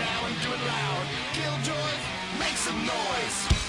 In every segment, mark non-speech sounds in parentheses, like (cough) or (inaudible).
now and do it loud. Killjoys, make some noise.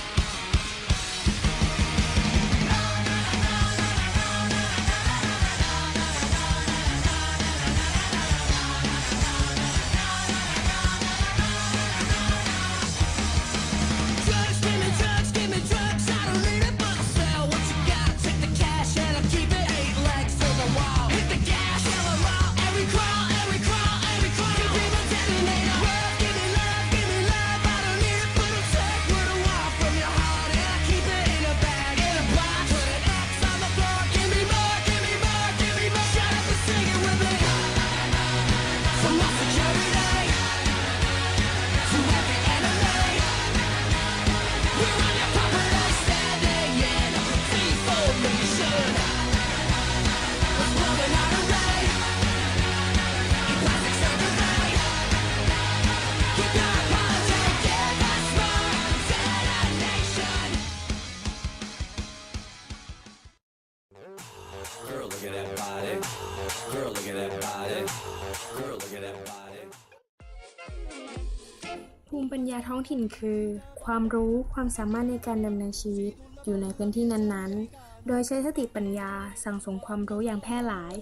ปัญญาท้องถิ่นคือ ความรู้ความสามารถในการดำเนินชีวิต อยู่ในพื้นที่นั้นๆ โดยใช้สติปัญญาสั่งสมความรู้อย่างแพร่หลาย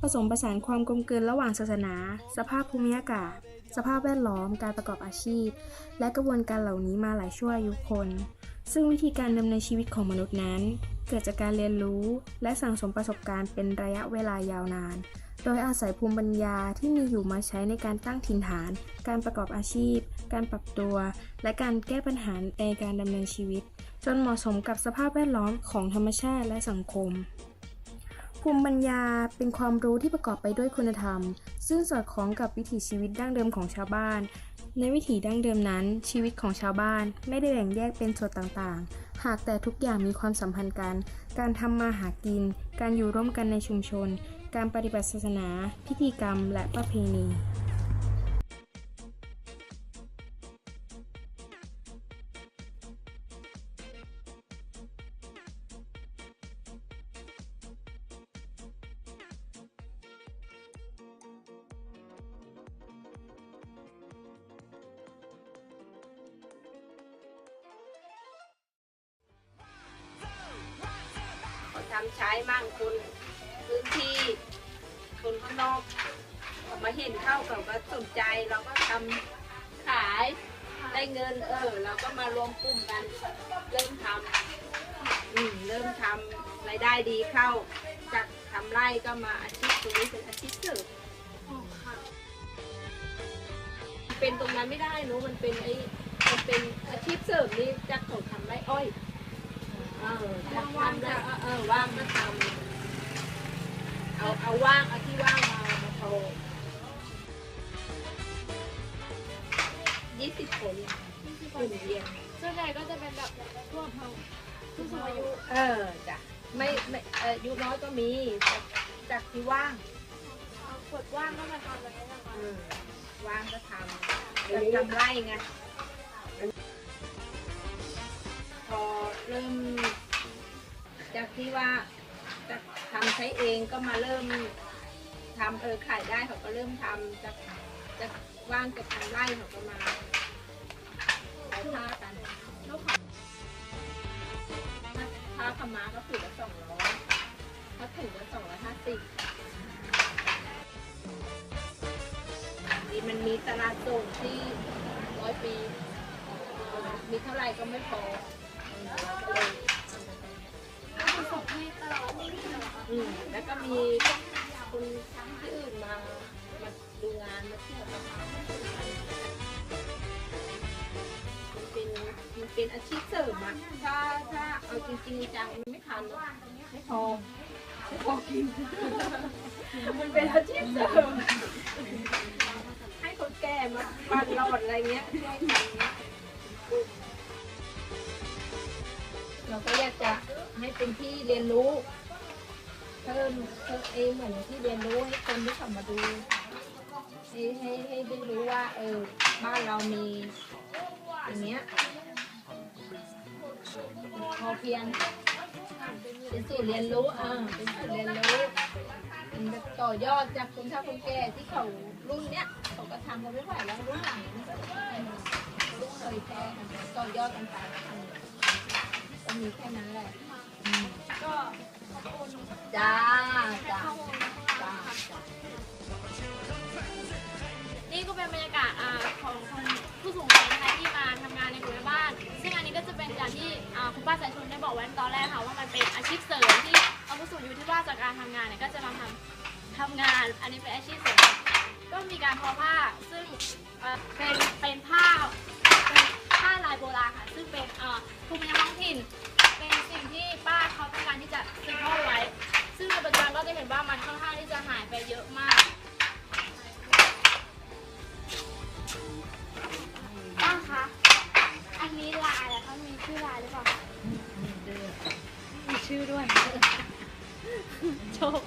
ผสมผสานความกลมกลืนระหว่างศาสนา สภาพภูมิอากาศ สภาพแวดล้อม การประกอบอาชีพ และกระบวนการเหล่านี้มาหลายชั่วอายุคน ซึ่งวิธีการดำเนินชีวิตของมนุษย์นั้น เกิดจากการเรียนรู้และสั่งสมประสบการณ์เป็นระยะเวลายาวนาน โดยอาศัยภูมิปัญญาที่มีอยู่มาใช้ในการตั้งถิ่นฐาน การประกอบอาชีพ การปรับตัว และการแก้ปัญหาในการดำเนินชีวิต จนเหมาะสมกับสภาพแวดล้อมของธรรมชาติและสังคมภูมิปัญญาเป็นความรู้ที่ประกอบไปด้วยคุณธรรม ซึ่งสอดคล้องกับวิถีชีวิตดั้งเดิมของชาวบ้าน ในวิถีดั้งเดิมนั้น ชีวิตของชาวบ้านไม่ได้แบ่งแยกเป็นส่วนต่างๆ หากแต่ทุกอย่างมีความสัมพันธ์กัน การทำมาหากิน การอยู่ร่วมกันในชุมชน การปฏิบัติศาสนา พิธีกรรม และประเพณี ใช้มั่งคนพื้นที่ คนข้างนอกมาเห็นเข้าเขาก็สนใจเราก็ทำขายได้เงิน เออเราก็มารวมกลุ่มกัน เริ่มทำอืมเริ่มทำรายได้ดีเข้า จากทำไร่ก็มาอาชีพตรงนี้เป็นอาชีพเสริม เป็นตรงนั้นไม่ได้หนูมันเป็นไอ้มันเป็นอาชีพเสริมนี่จากเขาทำไร่อ้อย เออว่างๆก็เออว่างก็ทำเอาเอาว่างเอาที่ว่างมามาโทรยี่สิบคนกลุ่มเรียนส่วนใหญ่ก็จะเป็นแบบพวกเราผู้สูงอายุเออจ้ะไม่ไม่เอออายุน้อยก็มีจากจากที่ว่างเอากดว่างก็มาทำอะไรนะคะเออว่างก็ทำจะทำไร่ไง พอเริ่ม จากที่ว่าจะทำใช้เองก็มาเริ่มทำเออขายได้เขาก็เริ่มทำจากจากว่างจากทำไร่เขาก็มาขายผ้ากันล้วขายผ้าขาม้าก็ผืนละสองร้อยถ้าถุงละสองร้อยห้าสิบนี่มันมีตลาดส่งที่ร้อยปี มีเท่าไหร่ก็ไม่พอ อืมแล้วก็มีคนที่อื่นมา มาดูงานมาเที่ยวมันเป็นมันเป็นอาชีพเสริมอะถ้าถ้าเอาจริงๆจังมันไม่ทันหรอกไม่พอไม่พอกิน มันเป็นอาชีพเสริมให้คนแก่มาปันรอดอะไรเงี้ยช่วยกันเงี้ย ก็อยากจะให้เป็นที่เรียนรู้ เพิ่มเพิ่มเองเหมือนที่เรียนรู้ให้คนที่เขามาดูให้ให้ให้ได้รู้ว่า เออบ้านเรามีอย่างเงี้ยพอเพียงเป็นสูตรเรียนรู้อ่าเป็นสูตรเรียนรู้เป็นแบบต่อยอดจากคนเฒ่าคนแก่ที่เขารุ่นเนี้ยเขาก็ทำกันไม่ไหวแล้วรุ่นหลังรุ่นเคยแพ้ต่อยอดกันไป ก็มีแค่นั้นแหละก็ขอบคุณจ้าจ้าข้อมูลจ้านี่ก็เป็นบรรยากาศอ่าของคนผู้สูงวัยนะคะที่มาทำงานในกลุ่มแม่บ้าน ซึ่งอันนี้ก็จะเป็นอย่างที่อ่าคุณป้าสายชนได้บอกไว้ตอนแรกค่ะว่ามันเป็นอาชีพเสริมที่เอาผู้สูงอายุที่ว่าจากการทำงานเนี่ยก็จะมาทำทำงาน อันนี้เป็นอาชีพเสริมก็มีการทอผ้าซึ่งเอ่อเป็นเป็นผ้า ผ้าลายโบราณค่ะ ซึ่งเป็นเอ่อภูมิปัญญาท้องถิ่น เป็นสิ่งที่ป้าเขาต้องการที่จะสืบทอดไว้ ซึ่งในปัจจุบันก็จะเห็นว่ามันค่อนข้างที่จะหายไปเยอะมาก ป้าคะ อันนี้ลายอะคะมีชื่อลายหรือเปล่าคะ มีชื่อด้วย โชค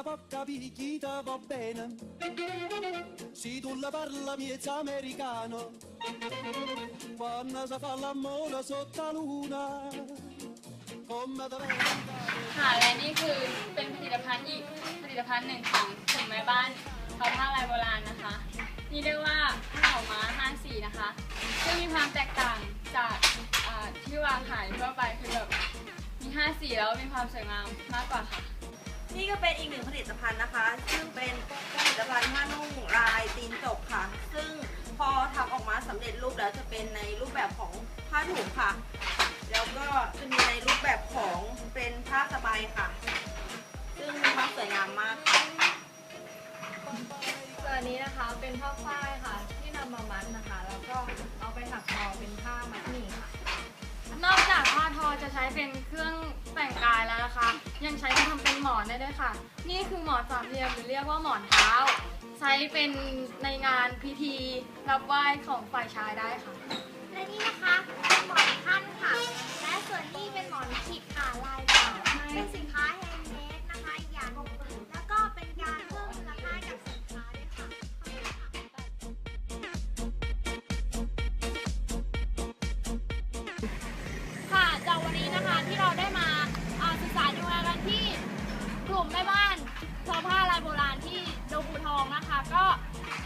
Come da porca picchita va bene Se tu la parla miezza americano Quando si fa l'amore sotto la luna Come da ค่ะและนี่คือเป็นผลิตภัณฑ์อีกผลิตภัณฑ์หนึ่งของกลุ่มแม่บ้านทอผ้าลายโบราณนะคะ นี่เรียกว่าผ้าเหล่าม้าห้าสีนะคะ ซึ่งมีความแตกต่างจากอ่าที่วางขายทั่วไปคือแบบมีห้าสีแล้วมีความสวยงามมากกว่าค่ะ นี่ก็เป็นอีกหนึ่งผลิตภัณฑ์นะคะ ซึ่งเป็นผลิตภัณฑ์ผ้านุ่งลายตีนจกค่ะ ซึ่งพอทำออกมาสำเร็จรูปแล้วจะเป็นในรูปแบบของผ้าถุงค่ะ แล้วก็จะมีในรูปแบบของเป็นผ้าสบายค่ะ ซึ่งมีความสวยงามมากค่ะส่วนอันนี้นะคะเป็นผ้าฝ้ายค่ะ ที่นำมามัดนะคะ แล้วก็เอาไปถักทอเป็นผ้ามัดหมี่ค่ะ นอกจากผ้าทอจะใช้เป็นเครื่องแต่งกายแล้วนะคะ ยังใช้ทำเป็นหมอนได้ด้วยค่ะ นี่คือหมอนสามเหลี่ยมหรือเรียกว่าหมอนเท้า ใช้เป็นในงานพิธีรับไหว้ของฝ่ายชายได้ค่ะ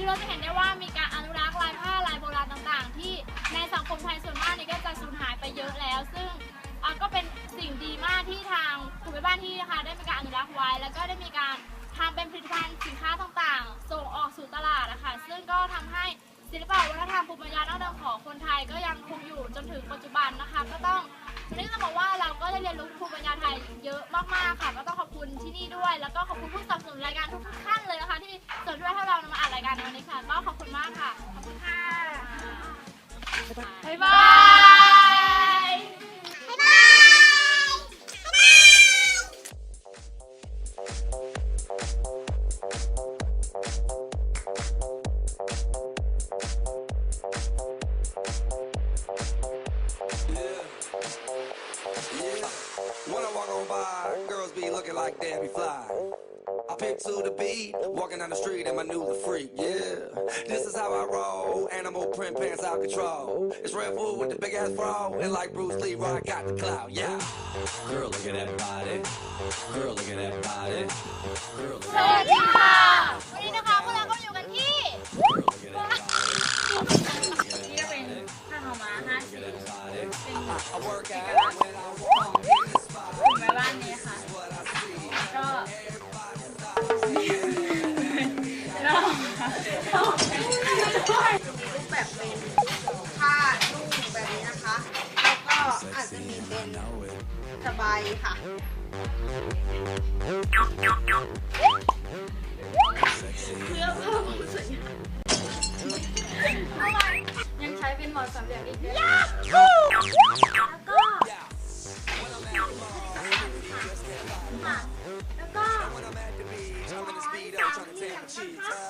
คือเราจะเห็นได้ว่ามีการอนุรักษ์ลายผ้าลายโบราณต่างๆ ที่ในสังคมไทยส่วนมากนี่ก็จะสูญหายไปเยอะแล้ว ซึ่งอ่าก็เป็นสิ่งดีมากที่ทางกลุ่มแม่บ้านที่นะคะได้มีการอนุรักษ์ไว้ แล้วก็ได้มีการทำเป็นผลิตภัณฑ์สินค้าต่างๆ ส่งออกสู่ตลาดนะคะซึ่งก็ทำให้ศิลปะวัฒนธรรมภูมิปัญญาดั้งเดิมของคนไทยก็ยังคงอยู่จนถึงปัจจุบันนะคะ ก็ต้องนี่จะบอกว่าเราก็ได้เรียนรู้ภูมิปัญญาไทยเยอะมากๆค่ะ ก็ต้องขอบคุณที่นี่ด้วย แล้วก็ขอบคุณผู้สนับสนุนรายการทุกท่านเลย นะคะที่สนใจให้เรานำมาอ่านรายการในวันนี้ค่ะก็ขอบคุณมากค่ะ ขอบคุณค่ะ บ๊ายบายบ๊ายบาย Yeah. When I walk on by, girls be looking like Debbie Fly. I pick to the beat, walking down the street in my new the freak, yeah. This is how I roll, animal print pants out control. It's Red Bull with the big ass bra, and like Bruce Lee, I got the clout, yeah. Girl, look at that body. Girl, look at that body. Girl, look สวัสดีค่ะ วันนี้นะคะพวกเราก็อยู่กันที่ at that body. นี่ก็เป็นผ้าทอม้าห้าสี That body. เป็น I work out when I walk in the spot. กลุ่มแม่บ้านนี้ค่ะ (laughs) รูปแบบเป็นผ้านุ่งแบบนี้นะคะ แล้วก็อาจจะมีเป็นสบายค่ะยังใช้เป็นหมอนสามเหลี่ยมอีกด้วยแล้วก็แล้วก็ I'm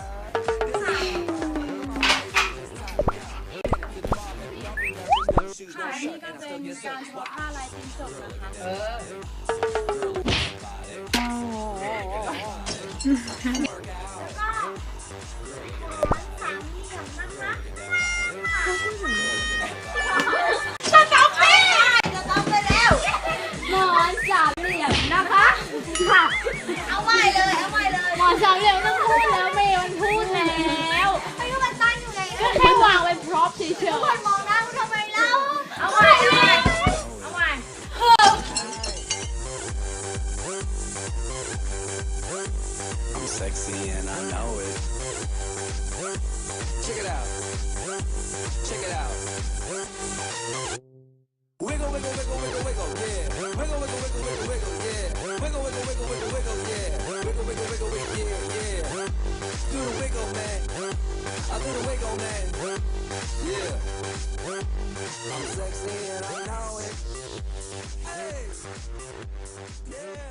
จบนะคะเออเอาใหม่เลย เอาใหเลยหอนสามเหลี่ยมต้องพูดแล้วเมย์มันพูดแล้ว ไอ้ก็มันตั้งอยู่ไง ก็แค่วางไว้พร็อพเฉยๆ now is. Check it out. Check it out. Wiggle, wiggle, wiggle, wiggle, wiggle, yeah. Wiggle, wiggle, wiggle, wiggle, wiggle, yeah. Wiggle, wiggle, wiggle, wiggle, wiggle, yeah. Wiggle, wiggle, wiggle, wiggle, yeah, yeah. Do the wiggle, man. I do the wiggle, man. Yeah. I'm sexy and I know it. Hey. Yeah.